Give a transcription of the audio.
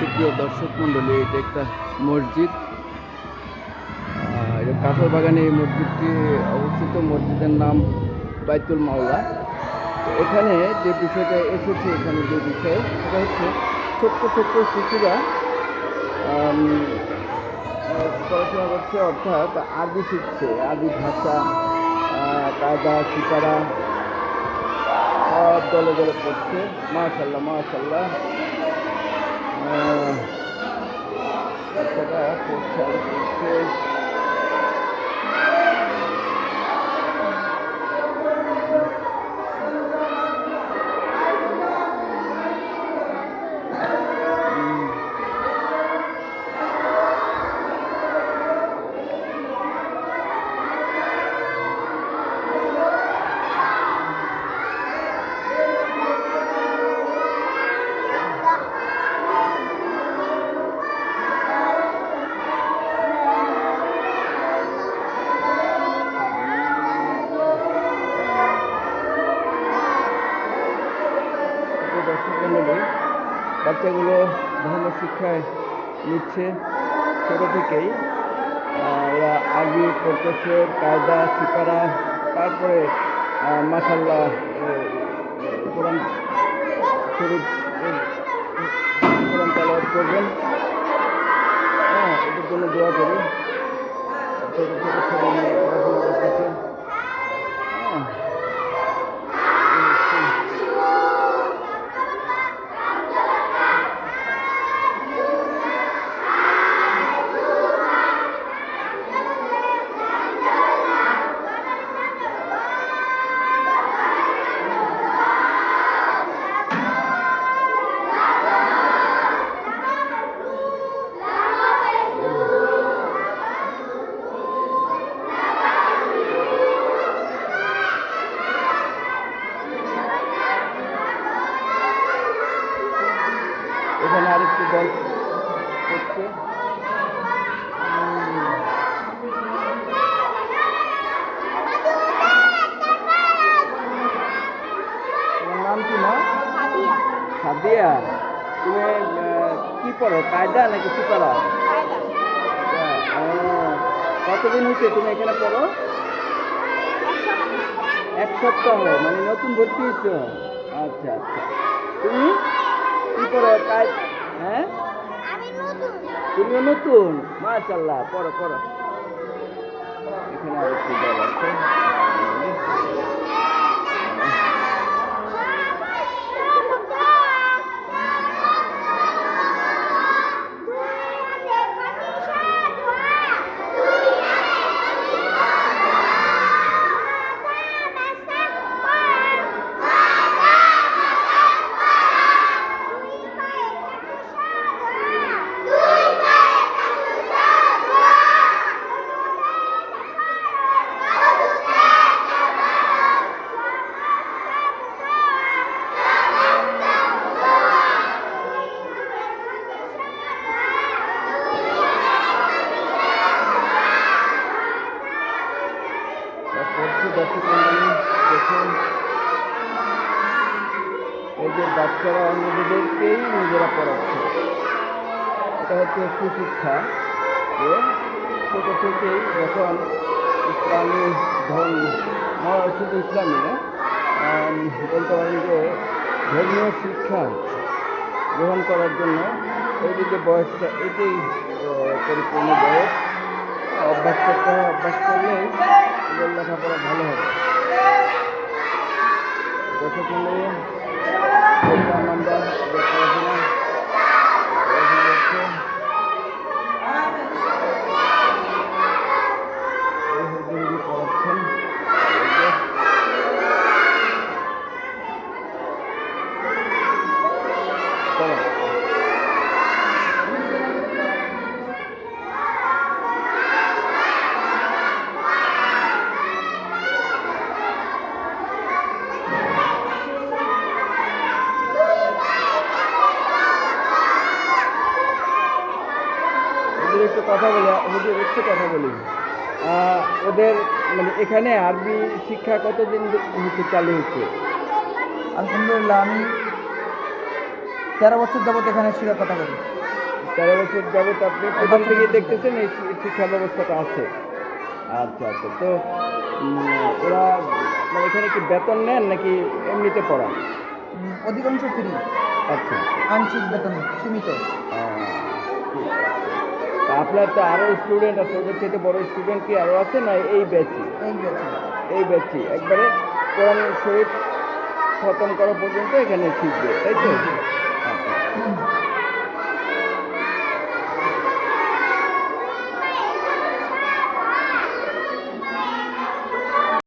সুপ্রিয় দর্শক মণ্ডলী, এটা একটা মসজিদ। কাঠর বাগানে এই মসজিদটি অবস্থিত। মসজিদের নাম বাইতুল মাওলা। এখানে যে বিষয়টা এসেছে, এখানে যে বিষয়, সেটা হচ্ছে ছোট্ট ছোট্ট শিশুরা পড়াশোনা করছে, অর্থাৎ আরবি শিখছে। আরবি ভাষা কায়দা, সিপারা, সব দলে দলে পড়ছে। মাশাল্লাহ মাশাল্লাহ আহ, বাচ্চাটা পড়ছে বাচ্চাগুলো ধর্ম শিক্ষায় নিচ্ছে ছোটো থেকেই। ওরা আরবি পড়তেছে কায়দা সিপারা তারপরে আহ, কোরআন কোরআন তালাওয়াত করবেন। হ্যাঁ এদের জন্য দোয়া করি। ছোটো ছোটো মেয়ে পড়াশোনা করতেছে হ্যাঁ এই হচ্ছে এখানে আরেকটি দল তোমার নাম কি মা? সাদিয়া। তুমি কি পড়ো কায়দা নাকি সুপারা কতদিন হয়েছে তুমি এখানে পড়ো? এক সপ্তাহ মানে নতুন ভর্তি হয়েছো। আচ্ছা আচ্ছা। তুমি কি পড়ো কাজ হ্যাঁ? তুমিও নতুন? মাশাল্লাহ পড়ো পড়ো। এখানে আরেকটি দল আছে তা পড়ছে দর্শক মন্ডলী দেখুন যে বাচ্চারা নিজেদেরকেই নিজেরা পড়াচ্ছে। এটা হচ্ছে সুশিক্ষা। যে ছোটো থেকেই যখন ইসলামী ধর্ম শুধু ইসলামী না বলতে পারেন যে ধর্মীয় শিক্ষা গ্রহণ করার জন্য এই যে বয়সটা এটাই পরিপূর্ণ বয়স। অভ্যাস করতে হয়, অভ্যাস করলেই লেখাপড়া ভালো হবে। দেখলাম আমরা একটু কথা বলি ওদের একটু কথা বলি। ওদের মানে এখানে আরবি শিক্ষা কতদিন হচ্ছে চালু হচ্ছে? আলহামদুলিল্লাহ আমি তেরো বছর যাবত এখানে কথা করি তেরো বছর যাবত আপনি প্রথম থেকে দেখতেছেন এই শিক্ষা ব্যবস্থাটা আছে। আচ্ছা আচ্ছা তো ওরা মানে এখানে কি বেতন নেন নাকি এমনিতে পড়ান? অধিকাংশ ফ্রি। আচ্ছা। আংশিক বেতন সীমিত। তা আপনার তো আরও স্টুডেন্ট আছে ওদের থেকে বড় স্টুডেন্ট কি আরও আছে না এই ব্যাচই এই ব্যাচই একবারে কোরআন শরীফ খতম করা পর্যন্ত এখানে শিখবে তাই তো? আচ্ছা